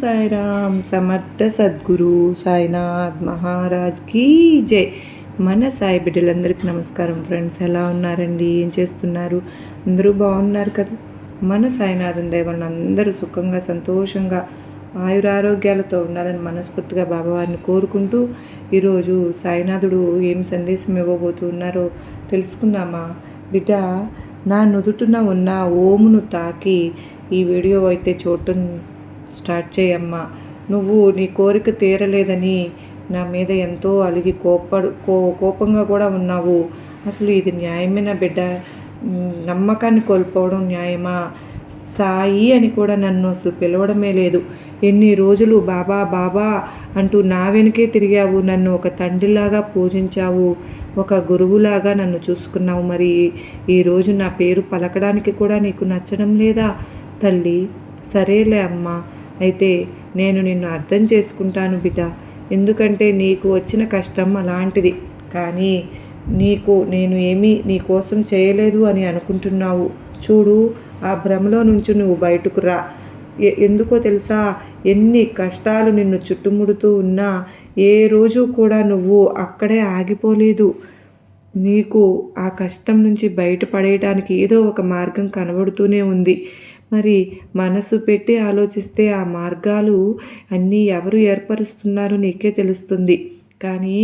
సాయిరామ్ సమర్థ సద్గురు సాయినాథ్ మహారాజ్ కీ జై. మన సాయి బిడ్డలందరికీ నమస్కారం ఫ్రెండ్స్ ఎలా ఉన్నారండి? ఏం చేస్తున్నారు? అందరూ బాగున్నారు కదా? మన సాయినాథం దైవం అందరూ సుఖంగా సంతోషంగా ఆయురారోగ్యాలతో ఉండాలని మనస్ఫూర్తిగా బాబావారిని కోరుకుంటూ ఈరోజు సాయినాథుడు ఏం సందేశం ఇవ్వబోతున్నారో తెలుసుకుందామా? బిడ్డ నా నుదుటున ఉన్న ఓమును తాకి ఈ వీడియో అయితే చూడటం స్టార్ట్ చేయమ్మా. నువ్వు నీ కోరిక తీరలేదని నా మీద ఎంతో అలిగి కోపడు కో కోపంగా కూడా ఉన్నావు. అసలు ఇది న్యాయమైన బిడ్డ? నమ్మకాన్ని కోల్పోవడం న్యాయమా? సాయి అని కూడా నన్ను అసలు పిలవడమే లేదు. ఎన్ని రోజులు బాబా బాబా అంటూ నా వెనుకే తిరిగావు. నన్ను ఒక తండ్రిలాగా పూజించావు. ఒక గురువులాగా నన్ను చూసుకున్నావు. మరి ఈరోజు నా పేరు పలకడానికి కూడా నీకు నచ్చడం లేదా? తల్లి సరేలే అమ్మా. అయితే నేను నిన్ను అర్థం చేసుకుంటాను బిడ్డ. ఎందుకంటే నీకు వచ్చిన కష్టం అలాంటిది. కానీ నీకు నేను ఏమీ నీ కోసం చేయలేదు అని అనుకుంటున్నావు. చూడు ఆ భ్రమలో నుంచి నువ్వు బయటకు రా. ఎందుకో తెలుసా? ఎన్ని కష్టాలు నిన్ను చుట్టుముడుతూ ఉన్నా ఏ రోజు కూడా నువ్వు అక్కడే ఆగిపోలేదు. నీకు ఆ కష్టం నుంచి బయటపడేయడానికి ఏదో ఒక మార్గం కనబడుతూనే ఉంది. మరి మనసు పెట్టి ఆలోచిస్తే ఆ మార్గాలు అన్నీ ఎవరు ఏర్పరుస్తున్నారో నీకే తెలుస్తుంది. కానీ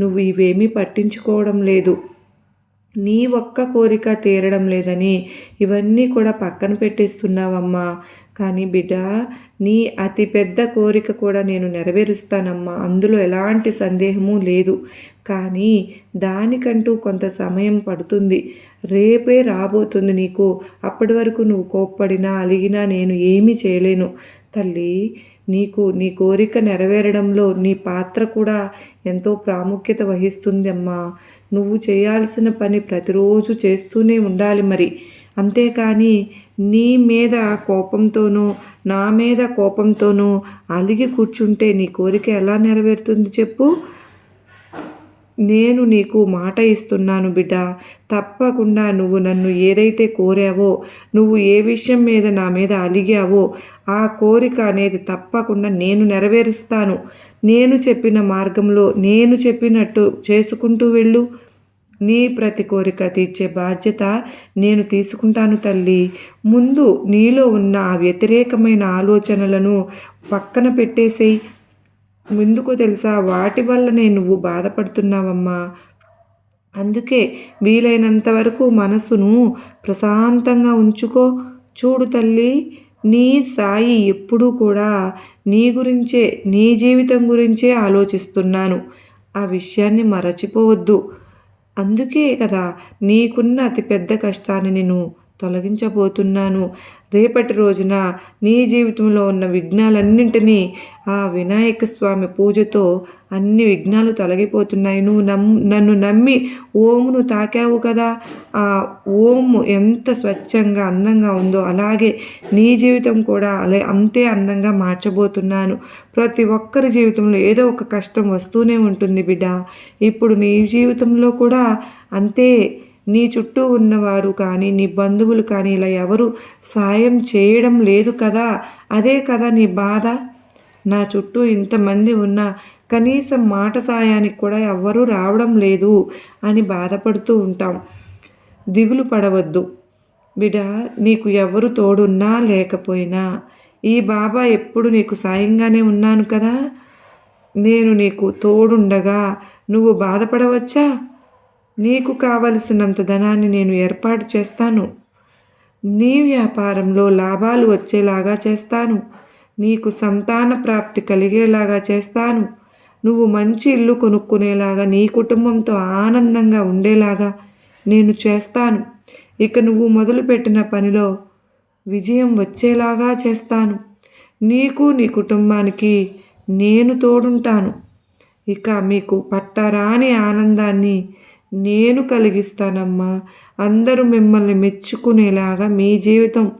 నువ్వు ఇవేమీ పట్టించుకోవడం లేదు. నీ ఒక్క కోరిక తీరడం లేదని ఇవన్నీ కూడా పక్కన పెట్టేస్తున్నావమ్మా. కానీ బిడ్డ నీ అతి పెద్ద కోరిక కూడా నేను నెరవేరుస్తానమ్మా. అందులో ఎలాంటి సందేహము లేదు. కానీ దానికంటూ కొంత సమయం పడుతుంది. రేపే రాబోతుంది నీకు. అప్పటి వరకు నువ్వు కోప్పడినా అలిగినా నేను ఏమీ చేయలేను. తల్లి నీకు నీ కోరిక నెరవేరడంలో నీ పాత్ర కూడా ఎంతో ప్రాముఖ్యత వహిస్తుంది అమ్మా నువ్వు చేయాల్సిన పని ప్రతిరోజు చేస్తూనే ఉండాలి మరి. అంతేకాని నీ మీద కోపంతోనూ నా మీద కోపంతోనూ అలిగి కూర్చుంటే నీ కోరిక ఎలా నెరవేరుతుంది చెప్పు. నేను నీకు మాట ఇస్తున్నాను బిడ్డ. తప్పకుండా నువ్వు నన్ను ఏదైతే కోరావో నువ్వు ఏ విషయం మీద నా మీద అలిగావో ఆ కోరిక అనేది తప్పకుండా నేను నెరవేరుస్తాను. నేను చెప్పిన మార్గంలో నేను చెప్పినట్టు చేసుకుంటూ వెళ్ళు. నీ ప్రతి కోరిక తీర్చే బాధ్యత నేను తీసుకుంటాను తల్లి. ముందు నీలో ఉన్న ఆ వ్యతిరేకమైన ఆలోచనలను పక్కన పెట్టేసేయి. ముందుకు తెలుసా? వాటి వల్లనే నువ్వు బాధపడుతున్నావమ్మా. అందుకే వీలైనంత వరకు మనసును ప్రశాంతంగా ఉంచుకో. చూడు తల్లి నీ సాయి ఎప్పుడూ కూడా నీ గురించే నీ జీవితం గురించే ఆలోచిస్తున్నాను. ఆ విషయాన్ని మరచిపోవద్దు. అందుకే కదా నీకున్న అతిపెద్ద కష్టాన్ని నేను తొలగించబోతున్నాను. రేపటి రోజున నీ జీవితంలో ఉన్న విఘ్నాలన్నింటినీ ఆ వినాయక స్వామి పూజతో అన్ని విఘ్నాలు తొలగిపోతున్నాయి. నువ్వు నమ్ నన్ను నమ్మి ఓమును తాకావు కదా. ఆ ఓము ఎంత స్వచ్ఛంగా అందంగా ఉందో అలాగే నీ జీవితం కూడా అలా అంతే అందంగా మార్చబోతున్నాను. ప్రతి ఒక్కరి జీవితంలో ఏదో ఒక కష్టం వస్తూనే ఉంటుంది బిడ్డ. ఇప్పుడు నీ జీవితంలో కూడా అంతే నీ చుట్టూ ఉన్నవారు కానీ నీ బంధువులు కానీ ఇలా ఎవరు సాయం చేయడం లేదు కదా? అదే కదా నీ బాధ? నా చుట్టూ ఇంతమంది ఉన్నా కనీసం మాట సాయానికి కూడా ఎవ్వరూ రావడం లేదు అని బాధపడుతూ ఉంటాం. దిగులు పడవద్దు. బిడ నీకు ఎవరు తోడున్నా లేకపోయినా ఈ బాబా ఎప్పుడు నీకు సాయంగానే ఉన్నాను కదా? నేను నీకు తోడుండగా నువ్వు బాధపడవచ్చా? నీకు కావలసినంత ధనాన్ని నేను ఏర్పాటు చేస్తాను. నీ వ్యాపారంలో లాభాలు వచ్చేలాగా చేస్తాను. నీకు సంతాన ప్రాప్తి కలిగేలాగా చేస్తాను. నువ్వు మంచి ఇల్లు కొనుక్కునేలాగా నీ కుటుంబంతో ఆనందంగా ఉండేలాగా నేను చేస్తాను. ఇక నువ్వు మొదలుపెట్టిన పనిలో విజయం వచ్చేలాగా చేస్తాను. నీకు నీ కుటుంబానికి నేను తోడుంటాను. ఇక మీకు పట్టరాని ఆనందాన్ని నేను కలిగిస్తానమ్మా. అందరూ మిమ్మల్ని మెచ్చుకునేలాగా మీ జీవితం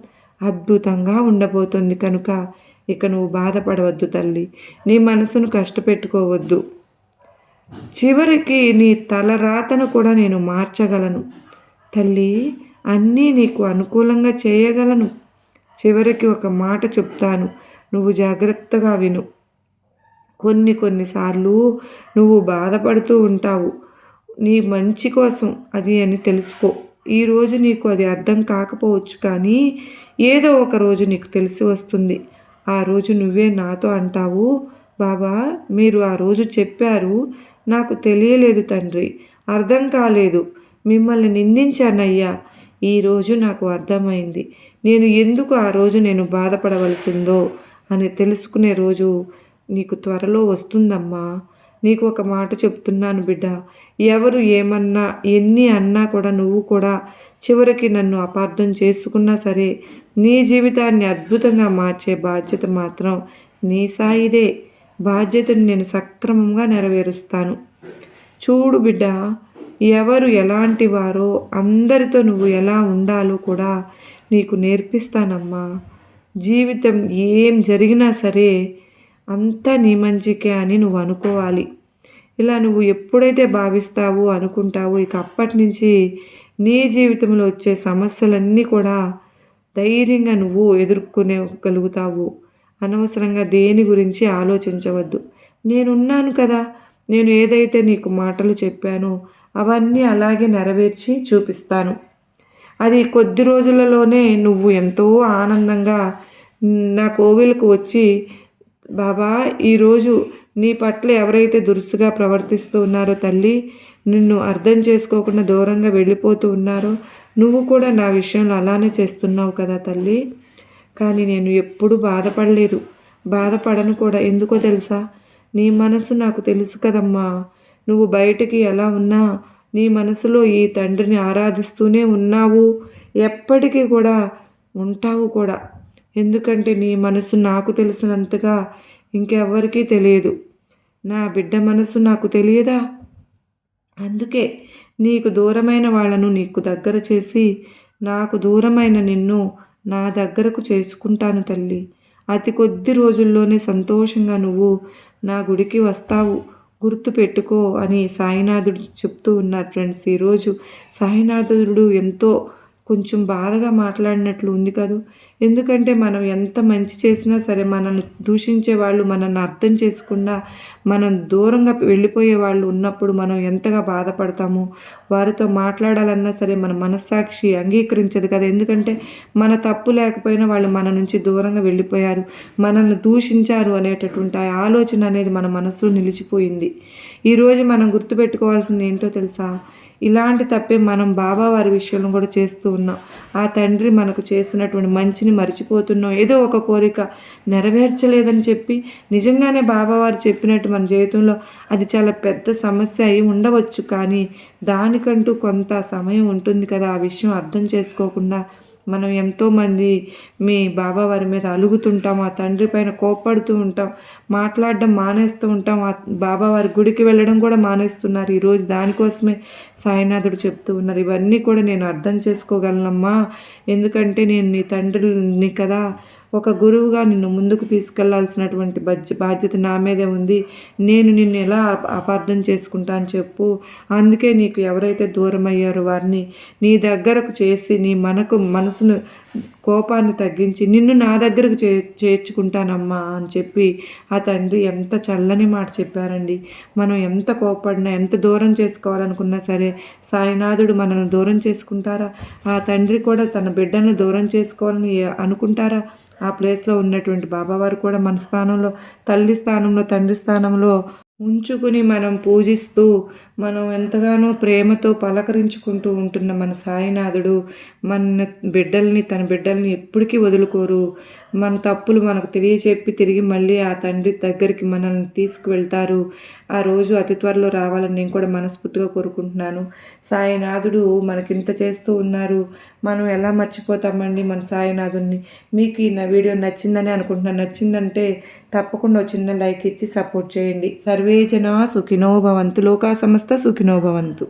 అద్భుతంగా ఉండబోతుంది కనుక ఇక నువ్వు బాధపడవద్దు తల్లి. నీ మనసును కష్టపెట్టుకోవద్దు. చివరికి నీ తలరాతను కూడా నేను మార్చగలను. తల్లి అన్నీ నీకు అనుకూలంగా చేయగలను. చివరికి ఒక మాట చెప్తాను. నువ్వు జాగ్రత్తగా విను. కొన్ని కొన్నిసార్లు నువ్వు బాధపడుతూ ఉంటావు. నీ మంచి కోసం అది అని తెలుసుకో. ఈరోజు నీకు అది అర్థం కాకపోవచ్చు కానీ ఏదో ఒక రోజు నీకు తెలిసి వస్తుంది. ఆ రోజు నువ్వే నాతో అంటావు బాబా మీరు ఆ రోజు చెప్పారు నాకు తెలియలేదు తండ్రి అర్థం కాలేదు మిమ్మల్ని నిందించానయ్యా ఈరోజు నాకు అర్థమైంది నేను ఎందుకు ఆ రోజు నేను బాధపడవలసిందో అని తెలుసుకునే రోజు నీకు త్వరలో వస్తుందమ్మా. నీకు ఒక మాట చెప్తున్నాను బిడ్డ. ఎవరు ఏమన్నా ఎన్ని అన్నా కూడా నువ్వు కూడా చివరికి నన్ను అపార్థం చేసుకున్నా సరే నీ జీవితాన్ని అద్భుతంగా మార్చే బాధ్యత మాత్రం నీ సాయిదే. బాధ్యతను నేను సక్రమంగా నెరవేరుస్తాను. చూడు బిడ్డ ఎవరు ఎలాంటి వారో అందరితో నువ్వు ఎలా ఉండాలో కూడా నీకు నేర్పిస్తానమ్మా. జీవితం ఏం జరిగినా సరే అంతా నీ మంచికే అని నువ్వు అనుకోవాలి. ఇలా నువ్వు ఎప్పుడైతే భావిస్తావు అనుకుంటావు ఇక అప్పటి నుంచి నీ జీవితంలో వచ్చే సమస్యలన్నీ కూడా ధైర్యంగా నువ్వు ఎదుర్కొనేగలుగుతావు అనవసరంగా దేని గురించి ఆలోచించవద్దు. నేనున్నాను కదా. నేను ఏదైతే నీకు మాటలు చెప్పానో అవన్నీ అలాగే నెరవేర్చి చూపిస్తాను. అది కొద్ది రోజులలోనే నువ్వు ఎంతో ఆనందంగా నా కోవిలకు వచ్చి బాబా ఈరోజు నీ పట్ల ఎవరైతే దురుసుగా ప్రవర్తిస్తూ ఉన్నారో తల్లి నిన్ను అర్థం చేసుకోకుండా దూరంగా వెళ్ళిపోతూ ఉన్నారో నువ్వు కూడా నా విషయంలో అలానే చేస్తున్నావు కదా తల్లి. కానీ నేను ఎప్పుడూ బాధపడలేదు. బాధపడను కూడా. ఎందుకో తెలుసా? నీ మనసు నాకు తెలుసు కదమ్మా. నువ్వు బయటికి ఎలా ఉన్నా నీ మనసులో ఈ తండ్రిని ఆరాధిస్తూనే ఉన్నావు. ఎప్పటికీ కూడా ఉంటావు కూడా. ఎందుకంటే నీ మనసు నాకు తెలిసినంతగా ఇంకెవ్వరికీ తెలియదు. నా బిడ్డ మనసు నాకు తెలియదా? అందుకే నీకు దూరమైన వాళ్ళను నీకు దగ్గర చేసి నాకు దూరమైన నిన్ను నా దగ్గరకు చేసుకుంటాను తల్లి. అతి కొద్ది రోజుల్లోనే సంతోషంగా నువ్వు నా గుడికి వస్తావు. గుర్తు పెట్టుకో అని సాయినాథుడు చెప్తూ ఉన్నారు ఫ్రెండ్స్. ఈరోజు సాయినాథుడు ఎంతో కొంచెం బాధగా మాట్లాడినట్లు ఉంది కదూ? ఎందుకంటే మనం ఎంత మంచి చేసినా సరే మనల్ని దూషించే వాళ్ళు మనల్ని అర్థం చేసుకున్నా మనం దూరంగా వెళ్ళిపోయే వాళ్ళు ఉన్నప్పుడు మనం ఎంతగా బాధపడతాము? వారితో మాట్లాడాలన్నా సరే మన మనస్సాక్షి అంగీకరించదు కదా? ఎందుకంటే మన తప్పు లేకపోయినా వాళ్ళు మన నుంచి దూరంగా వెళ్ళిపోయారు. మనల్ని దూషించారు అనేటటువంటి ఆ ఆలోచన అనేది మన మనసులో నిలిచిపోయింది. ఈరోజు మనం గుర్తుపెట్టుకోవాల్సింది ఏంటో తెలుసా? ఇలాంటి తప్పే మనం బాబా వారి విషయంలో కూడా చేస్తూ ఉన్నాం. ఆ తండ్రి మనకు చేసినటువంటి మంచిని మర్చిపోతున్నాం. ఏదో ఒక కోరిక నెరవేర్చలేదని చెప్పి నిజంగానే బాబావారు చెప్పినట్టు మన జీవితంలో అది చాలా పెద్ద సమస్య అయి ఉండవచ్చు. కానీ దానికంటూ కొంత సమయం ఉంటుంది కదా. ఆ విషయం అర్థం చేసుకోకుండా మనం ఎంతోమంది మీ బాబా వారి మీద అలుగుతుంటాం ఆ తండ్రి పైన కోప్పడుతూ ఉంటాం మాట్లాడడం మానేస్తూ ఉంటాం ఆ బాబా వారి గుడికి వెళ్ళడం కూడా మానేస్తున్నారు. ఈరోజు దానికోసమే సాయినాథుడు చెప్తూ ఉన్నారు. ఇవన్నీ కూడా నేను అర్థం చేసుకోగలనమ్మా. ఎందుకంటే నేను నీ తండ్రిని కదా ఒక గురువుగా నిన్ను ముందుకు తీసుకెళ్ళాల్సినటువంటి బాధ్యత నా మీదే ఉంది. నేను నిన్ను ఎలా అపార్థం చేసుకుంటా అని చెప్పు. అందుకే నీకు ఎవరైతే దూరం అయ్యారో వారిని నీ దగ్గరకు చేసి నీ మనకు మనసును కోపాన్ని తగ్గించి నిన్ను నా దగ్గరకు చే చేర్చుకుంటానమ్మా అని చెప్పి ఆ తండ్రి ఎంత చల్లని మాట చెప్పారండి. మనం ఎంత కోపడినా ఎంత దూరం చేసుకోవాలనుకున్నా సరే సాయినాథుడు మనల్ని దూరం చేసుకుంటారా? ఆ తండ్రి కూడా తన బిడ్డను దూరం చేసుకోవాలని అనుకుంటారా? ఆ ప్లేస్లో ఉన్నటువంటి బాబావారు కూడా మన స్థానంలో తల్లి స్థానంలో తండ్రి స్థానంలో ఉంచుకుని మనం పూజిస్తూ మనం ఎంతగానో ప్రేమతో పలకరించుకుంటూ ఉంటున్న మన సాయినాథుడు మన బిడ్డల్ని తన బిడ్డల్ని ఎప్పటికీ వదులుకోరు. మన తప్పులు మనకు తెలియచెప్పి తిరిగి మళ్ళీ ఆ తండ్రి దగ్గరికి మనల్ని తీసుకువెళ్తారు. ఆ రోజు అతి త్వరలో రావాలని నేను కూడా మనస్ఫూర్తిగా కోరుకుంటున్నాను. సాయినాథుడు మనకింత చేస్తూ ఉన్నారు. మనం ఎలా మర్చిపోతామండి మన సాయినాథుడిని మీకు ఈ నా వీడియో నచ్చిందని అనుకుంటున్నాను. నచ్చిందంటే తప్పకుండా చిన్న లైక్ ఇచ్చి సపోర్ట్ చేయండి. సర్వే జన లోకా సంస్థ సుఖినోభవంతు